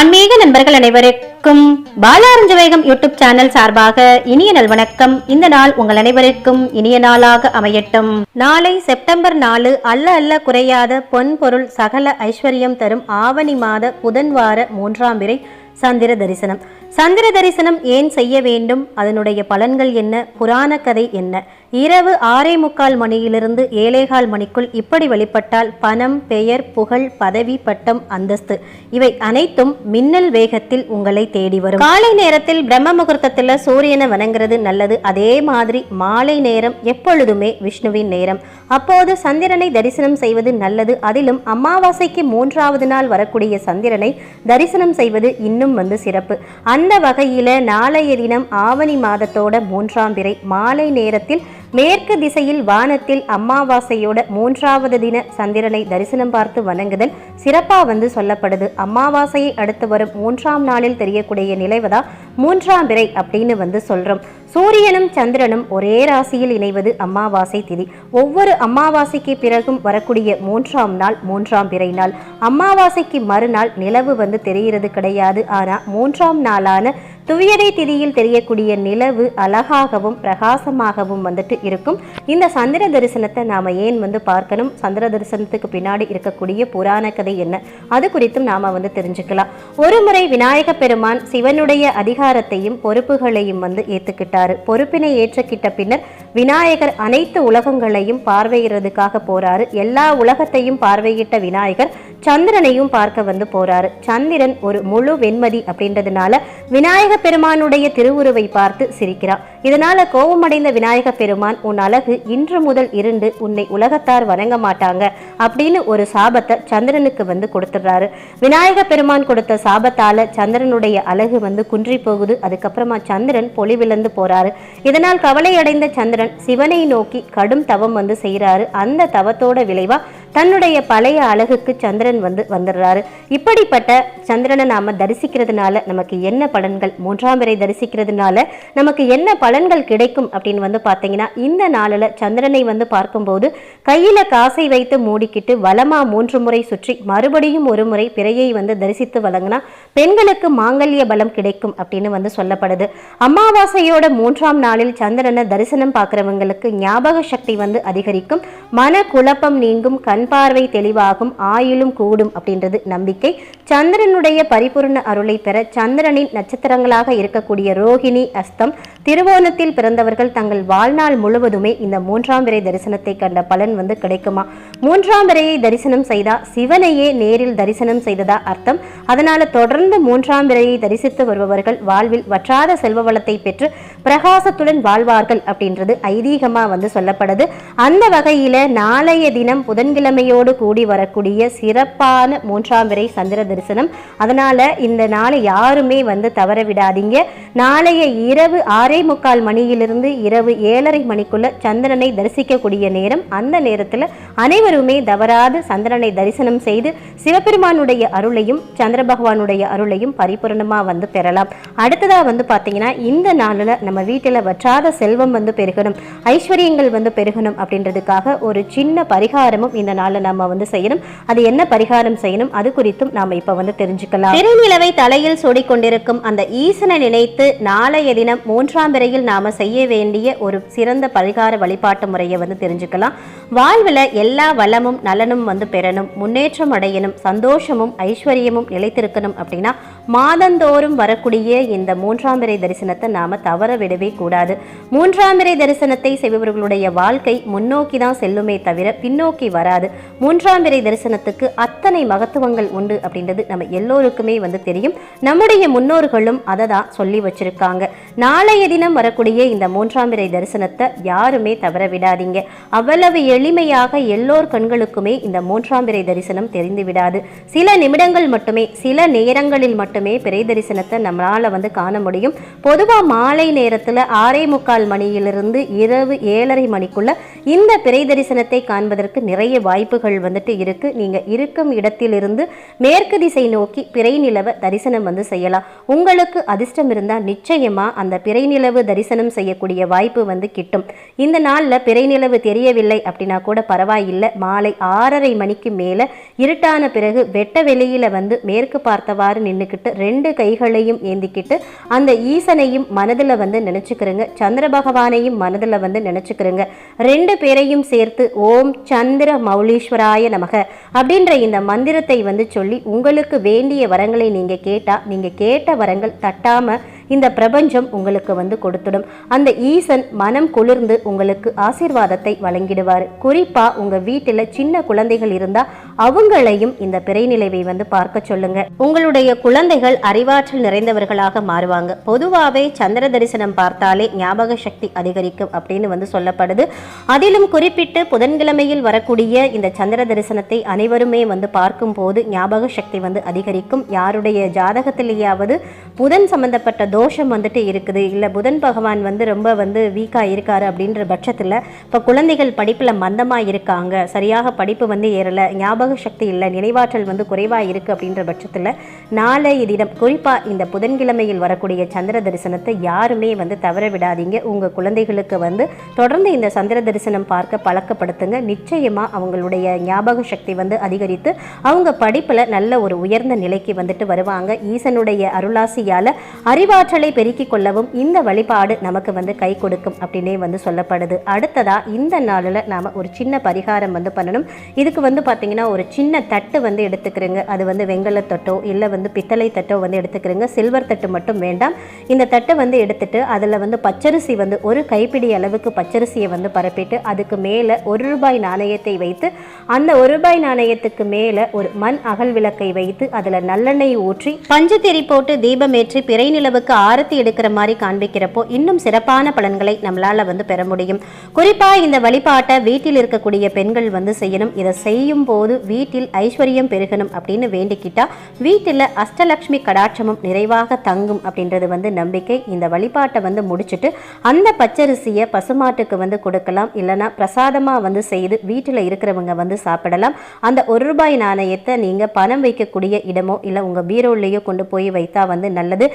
ஆன்மீக நண்பர்கள் அனைவருக்கும் பாலாரஞ்ச வேகம் யூடியூப் சேனல் சார்பாக இனிய நல்வணக்கம் இந்த நாள் உங்கள் அனைவருக்கும் இனிய நாளாக அமையட்டும். நாளை செப்டம்பர் நாலு அல்ல அல்ல குறையாத பொன் பொருள் சகல ஐஸ்வர்யம் தரும் ஆவணி மாத புதன் வார மூன்றாம் பிறை சந்திர தரிசனம். சந்திர தரிசனம் ஏன் செய்ய வேண்டும்? அதனுடைய பலன்கள் என்ன? புராண கதை என்ன? இரவு ஆறே முக்கால் மணியிலிருந்து ஏழேகால் மணிக்குள் இப்படி வெளிப்பட்டால் பணம் பெயர் புகழ் பதவி பட்டம் அந்தஸ்து இவை அனைத்தும் மின்னல் வேகத்தில் உங்களை தேடி வரும். காலை நேரத்தில் பிரம்ம முகூர்த்தத்தில் சூரியனை வணங்குறது நல்லது. அதே மாதிரி மாலை நேரம் எப்பொழுதுமே விஷ்ணுவின் நேரம். அப்போது சந்திரனை தரிசனம் செய்வது நல்லது. அதிலும் அமாவாசைக்கு மூன்றாவது நாள் வரக்கூடிய சந்திரனை தரிசனம் செய்வது இன்னும் வந்து சிறப்பு. அந்த வகையில் நாளைய தினம் ஆவணி மாதத்தோட மூன்றாம் பிறை மாலை நேரத்தில் மேற்கு திசையில் வானத்தில் அமாவாசையோட மூன்றாவது தின சந்திரனை தரிசனம் பார்த்து வணங்குதல் சிறப்பாக வந்து சொல்லப்படுது. அமாவாசையை அடுத்து வரும் மூன்றாம் நாளில் தெரியக்கூடிய நிலைவதா மூன்றாம் பிறை அப்படின்னு வந்து சொல்றோம். சூரியனும் சந்திரனும் ஒரே ராசியில் இணைவது அமாவாசை திதி. ஒவ்வொரு அமாவாசைக்கு பிறகும் வரக்கூடிய மூன்றாம் நாள் மூன்றாம் பிறை நாள். அமாவாசைக்கு மறுநாள் நிலவு வந்து தெரிகிறது கிடையாது. ஆனால் மூன்றாம் நாளான துயரை திதியில் தெரியக்கூடிய நிலவு அழகாகவும் பிரகாசமாகவும் வந்துட்டு இருக்கும். இந்த சந்திர தரிசனத்தை நாம ஏன் வந்து பார்க்கணும்? சந்திர தரிசனத்துக்கு பின்னாடி இருக்கக்கூடிய புராண கதை என்ன? அது குறித்தும் நாம வந்து தெரிஞ்சுக்கலாம். ஒரு முறை விநாயக பெருமான் சிவனுடைய அதிகாரத்தையும் பொறுப்புகளையும் வந்து ஏத்துக்கிட்டாரு. பொறுப்பினை ஏற்றுக்கிட்ட பின்னர் விநாயகர் அனைத்து உலகங்களையும் பார்வையிடுறதுக்காக போறாரு. எல்லா உலகத்தையும் பார்வையிட்ட விநாயகர் சந்திரனையும் பார்க்க வந்து போறாரு. சந்திரன் ஒரு முழு வெண்மதி அப்படின்றதுனால விநாயக பெருமானுடைய திருவுருவை பார்த்து சிரிக்கிறான் இதனால கோபமடைந்த விநாயக பெருமான் உன் அழகு இன்று முதல் இருந்து உன்னை உலகத்தார் வணங்க மாட்டாங்க அப்படின்னு ஒரு சாபத்தை சந்திரனுக்கு வந்து கொடுத்துடுறாரு. விநாயக பெருமான் கொடுத்த சாபத்தால சந்திரனுடைய அழகு வந்து குன்றி போகுது. அதுக்கப்புறமா சந்திரன் பொலிவிழந்து போறாரு. இதனால் கவலையடைந்த சந்திரன் சிவனை நோக்கி கடும் தவம் வந்து செய்கிறாரு. அந்த தவத்தோட விளைவாக தன்னுடைய பழைய அழகுக்கு சந்திரன் வந்து வந்துடுறாரு. இப்படிப்பட்ட சந்திரனை நாம தரிசிக்கிறதுனால நமக்கு என்ன பலன்கள்? மூன்றாம் பிறை தரிசிக்கிறதுனால நமக்கு என்ன பலன்கள் கிடைக்கும் அப்படின்னு வந்து பார்த்தீங்கன்னா இந்த நாளில் சந்திரனை வந்து பார்க்கும்போது கையில் காசை வைத்து மூடிக்கிட்டு வலமா மூன்று முறை சுற்றி மறுபடியும் ஒரு முறை பிறையை வந்து தரிசித்து வழங்கினா பெண்களுக்கு மாங்கல்ய பலம் கிடைக்கும் அப்படின்னு வந்து சொல்லப்படுது. அமாவாசையோட மூன்றாம் நாளில் சந்திரனை தரிசனம் பார்க்குறவங்களுக்கு ஞாபக சக்தி வந்து அதிகரிக்கும். மன குழப்பம் நீங்கும் கண் பார்வை தெளிவாகும் ஆயுளும் கூடும் அப்படின்றது நம்பிக்கை. சந்திரனுடைய பரிபூர்ண அருளை பெற சந்திரனின் நட்சத்திரங்களாக இருக்கக்கூடிய ரோஹிணி அஸ்தம் திருவோணத்தில் பிறந்தவர்கள் தங்கள் வாழ்நாள் முழுவதுமே இந்த மூன்றாம் விரை தரிசனத்தை கண்ட பலன் வந்து கிடைக்குமா? மூன்றாம் விரையை தரிசனம் செய்தா சிவனையே நேரில் தரிசனம் செய்ததா அர்த்தம்? அதனால தொடர்ந்து மூன்றாம் விரையை தரிசித்து வருபவர்கள் வாழ்வில் வற்றாத செல்வ வளத்தை பெற்று பிரகாசத்துடன் வாழ்வார்கள் அப்படின்றது ஐதீகமா வந்து சொல்லப்படுது. அந்த வகையில நாளைய தினம் புதன்கிழமை வெள்ளிக்கிழமையோடு கூடி வரக்கூடிய சிறப்பான மூன்றாம் விரை சந்திர தரிசனம். அதனால் இந்த நாளை யாருமே வந்து தவற விடாதீங்க. நாளைய இரவு ஆறே முக்கால் மணியிலிருந்து இரவு ஏழரை மணிக்குள்ள சந்திரனை தரிசிக்கக்கூடிய நேரம். அந்த நேரத்தில் அனைவருமே தவறாது சந்திரனை தரிசனம் செய்து சிவபெருமானுடைய அருளையும் சந்திர பகவானுடைய அருளையும் பரிபூரணமா வந்து பெறலாம். அடுத்ததாக வந்து பார்த்தீங்கன்னா இந்த நாளில் நம்ம வீட்டில் வற்றாத செல்வம் வந்து பெருகணும். ஐஸ்வர்யங்கள் வந்து பெருகணும் அப்படின்றதுக்காக ஒரு சின்ன பரிகாரமும் இந்த நாளில் நம்ம வந்து செய்யணும். அது என்ன பரிகாரம் செய்யணும் அது குறித்தும் நாம் இப்போ வந்து தெரிஞ்சுக்கலாம். திருநிலவை தலையில் சூடிக்கொண்டிருக்கும் அந்த ஈசனை நினைத்து நாளைய தினம் மூன்றாம் பிறையில் நாம செய்ய வேண்டிய ஒரு சிறந்த பரிகார வழிபாட்டு முறையை வந்து தெரிஞ்சுக்கலாம். வாழ்வில் எல்லா வளமும் நலனும் வந்து பெறணும். முன்னேற்றம் அடையணும். சந்தோஷமும் ஐஸ்வர்யமும் நிலைத்திருக்கணும் அப்படின்னா மாதந்தோறும் வரக்கூடிய இந்த மூன்றாம் பிறை தரிசனத்தை நாம தவற விடவே கூடாது. மூன்றாம் பிறை தரிசனத்தை செய்பவர்களுடைய வாழ்க்கை முன்னோக்கி தான் செல்லுமே தவிர பின்னோக்கி வராது. மூன்றாம் பிறை தரிசனத்துக்கு அத்தனை மகத்துவங்கள் உண்டு அப்படின்றது நம்ம எல்லோருக்குமே வந்து தெரியும். நம்முடைய முன்னோர்களும் அதை தான் சொல்லி வச்சிருக்காங்க. நாளைய தினம் வரக்கூடிய இந்த மூன்றாம் பிறை தரிசனத்தை யாருமே தவற விடாதீங்க. அவ்வளவு எளிமையாக எல்லோர் கண்களுக்குமே இந்த மூன்றாம் பிறை தரிசனம் தெரிந்து விடாது. சில நிமிடங்கள் மட்டுமே சில நேரங்களில் மட்டுமே பிறை தரிசனத்தை நம்மளால வந்து காண முடியும். பொதுவா மாலை நேரத்துல ஆறே முக்கால் மணியிலிருந்து இரவு ஏழரை மணிக்குள்ள இந்த பிறை தரிசனத்தை காண்பதற்கு நிறைய வாய்ப்பு வாய்ப்புகள் வந்துட்டு இருக்குது நீங்கள் இருக்கும் இடத்திலிருந்து மேற்கு திசை நோக்கி பிறை நிலவ தரிசனம் வந்து செய்யலாம். உங்களுக்கு அதிர்ஷ்டம் இருந்தால் நிச்சயமாக அந்த பிறை நிலவு தரிசனம் செய்யக்கூடிய வாய்ப்பு வந்து கிட்டும். இந்த நாளில் பிறை நிலவு தெரியவில்லை அப்படின்னா கூட பரவாயில்லை. மாலை ஆறரை மணிக்கு மேலே இருட்டான பிறகு வெட்ட வெளியில் வந்து மேற்கு பார்த்தவாறு நின்றுக்கிட்டு ரெண்டு கைகளையும் ஏந்திக்கிட்டு அந்த ஈசனையும் மனதில் வந்து நினச்சிக்கிறேங்க சந்திர பகவானையும் மனதில் வந்து நினச்சிக்கிறேங்க ரெண்டு பேரையும் சேர்த்து ஓம் சந்திர மௌ மௌலீஸ்வராய நமக அப்படின்ற இந்த மந்திரத்தை வந்து சொல்லி உங்களுக்கு வேண்டிய வரங்களை நீங்கள் கேட்டால் நீங்கள் கேட்ட வரங்கள் தட்டாமல் இந்த பிரபஞ்சம் உங்களுக்கு வந்து கொடுத்துடும். அந்த ஈசன் மனம் குளிர்ந்து உங்களுக்கு ஆசீர்வாதத்தை வழங்கிடுவார். குறிப்பா உங்க வீட்டில் சின்ன குழந்தைகள் இருந்தா அவங்களையும் இந்த பிறைநிலைவை வந்து பார்க்க சொல்லுங்க. உங்களுடைய குழந்தைகள் அறிவாற்றல் நிறைந்தவர்களாக மாறுவாங்க. பொதுவாகவே சந்திர தரிசனம் பார்த்தாலே ஞாபக சக்தி அதிகரிக்கும் அப்படின்னு வந்து சொல்லப்படுது. அதிலும் குறிப்பிட்டு புதன்கிழமையில் வரக்கூடிய இந்த சந்திர தரிசனத்தை அனைவருமே வந்து பார்க்கும் போது ஞாபக சக்தி வந்து அதிகரிக்கும். யாருடைய ஜாதகத்திலேயாவது புதன் சம்பந்தப்பட்ட தோஷம் வந்துட்டு இருக்குது. இல்லை புதன் பகவான் வந்து ரொம்ப வந்து வீக்காக இருக்காரு அப்படின்ற பட்சத்தில் இப்போ குழந்தைகள் படிப்பில் மந்தமாக இருக்காங்க. சரியாக படிப்பு வந்து ஏறலை. ஞாபக சக்தி இல்லை. நினைவாற்றல் வந்து குறைவாக இருக்குது அப்படின்ற பட்சத்தில் நாளை தினம் குறிப்பாக இந்த புதன்கிழமையில் வரக்கூடிய சந்திர தரிசனத்தை யாருமே வந்து தவற விடாதீங்க. உங்கள் குழந்தைகளுக்கு வந்து தொடர்ந்து இந்த சந்திர தரிசனம் பார்க்க பழக்கப்படுத்துங்க. நிச்சயமாக அவங்களுடைய ஞாபக சக்தி வந்து அதிகரித்து அவங்க படிப்பில் நல்ல ஒரு உயர்ந்த நிலைக்கு வந்துட்டு வருவாங்க. ஈசனுடைய அருளாசியால் அறிவாற்ற பெருக்கிக் கொள்ளவும் இந்த வழிபாடு நமக்கு வந்து கை கொடுக்கும் அப்படின்னே வந்து சொல்லப்படுது. அடுத்ததா இந்த நாளில் நாம் ஒரு சின்ன பரிகாரம் வந்து பண்ணணும். இதுக்கு வந்து பார்த்தீங்கன்னா ஒரு சின்ன தட்டு வந்து எடுத்துக்கிறேங்க. அது வந்து வெங்கல தட்டோ இல்லை வந்து பித்தளை தட்டோ வந்து எடுத்துக்கிறேங்க. சில்வர் தட்டு மட்டும் வேண்டாம். இந்த தட்டை வந்து எடுத்துட்டு அதில் வந்து பச்சரிசி வந்து ஒரு கைப்பிடி அளவுக்கு பச்சரிசியை வந்து பரப்பிட்டு அதுக்கு மேலே ஒரு ரூபாய் நாணயத்தை வைத்து அந்த ஒரு ரூபாய் நாணயத்துக்கு மேலே ஒரு மண் அகல் விளக்கை வைத்து அதில் நல்லெண்ணெய் ஊற்றி பஞ்சத்திரி போட்டு தீபமேற்றி பிறை நிலவுக்கு ஆரத்தி எடுக்கிற மாதிரி காண்பிக்கிறப்போ இன்னும் சிறப்பான பலன்களை நம்மளால வந்து பெற முடியும். குறிப்பாக இந்த வழிபாட்டை வீட்டில் இருக்கக்கூடிய பெண்கள் வந்து செய்யணும். இதை செய்யும் போது வீட்டில் ஐஸ்வர்யம் பெருகணும் அப்படின்னு வேண்டிக்கிட்டா வீட்டில் அஷ்டலக்ஷ்மி கடாட்சமும் நிறைவாக தங்கும் அப்படின்றது வந்து நம்பிக்கை. இந்த வழிபாட்டை வந்து முடிச்சுட்டு அந்த பச்சரிசியை பசுமாட்டுக்கு வந்து கொடுக்கலாம். இல்லைனா பிரசாதமாக வந்து செய்து வீட்டில் இருக்கிறவங்க வந்து சாப்பிடலாம். அந்த ஒரு ரூபாய் நாணயத்தை நீங்கள் பணம் வைக்கக்கூடிய இடமோ இல்லை உங்கள் பீரோல்லையோ கொண்டு போய் வைத்தா வந்து நல்லது.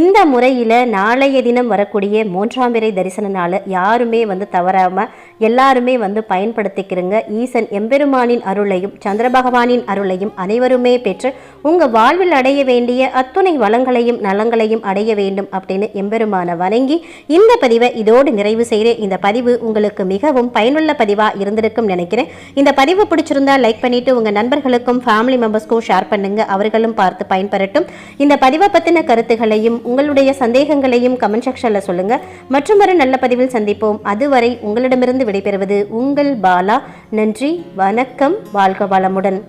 இந்த முறையில் நாளைய தினம் வரக்கூடிய மூன்றாம் பிறை தரிசன நாள் யாருமே வந்து தவறாமல் எல்லாருமே வந்து பயன்படுத்திக்கிறங்க. ஈசன் எம்பெருமானின் அருளையும் சந்திர பகவானின் அருளையும் அனைவருமே பெற்று உங்கள் வாழ்வில் அடைய வேண்டிய அத்துணை வளங்களையும் நலங்களையும் அடைய வேண்டும் அப்படின்னு எம்பெருமான வணங்கி இந்த பதிவை இதோடு நிறைவு செய்கிறேன் இந்த பதிவு உங்களுக்கு மிகவும் பயனுள்ள பதிவாக இருந்திருக்கும் நினைக்கிறேன். இந்த பதிவு பிடிச்சிருந்தா லைக் பண்ணிட்டு உங்கள் நண்பர்களுக்கும் ஃபேமிலி மெம்பர்ஸ்க்கும் ஷேர் பண்ணுங்க. அவர்களும் பார்த்து பயன்பெறட்டும். இந்த பதிவை பற்றின கருத்துகளையும் உங்களுடைய சந்தேகங்களையும் கமெண்ட் செக்ஷனில் சொல்லுங்க. மற்றும் ஒரு நல்ல பதிவில் சந்திப்போம். அதுவரை உங்களிடமிருந்து விடைபெறுவது உங்கள் பாலா. நன்றி வணக்கம் வாழ்க வளமுடன்.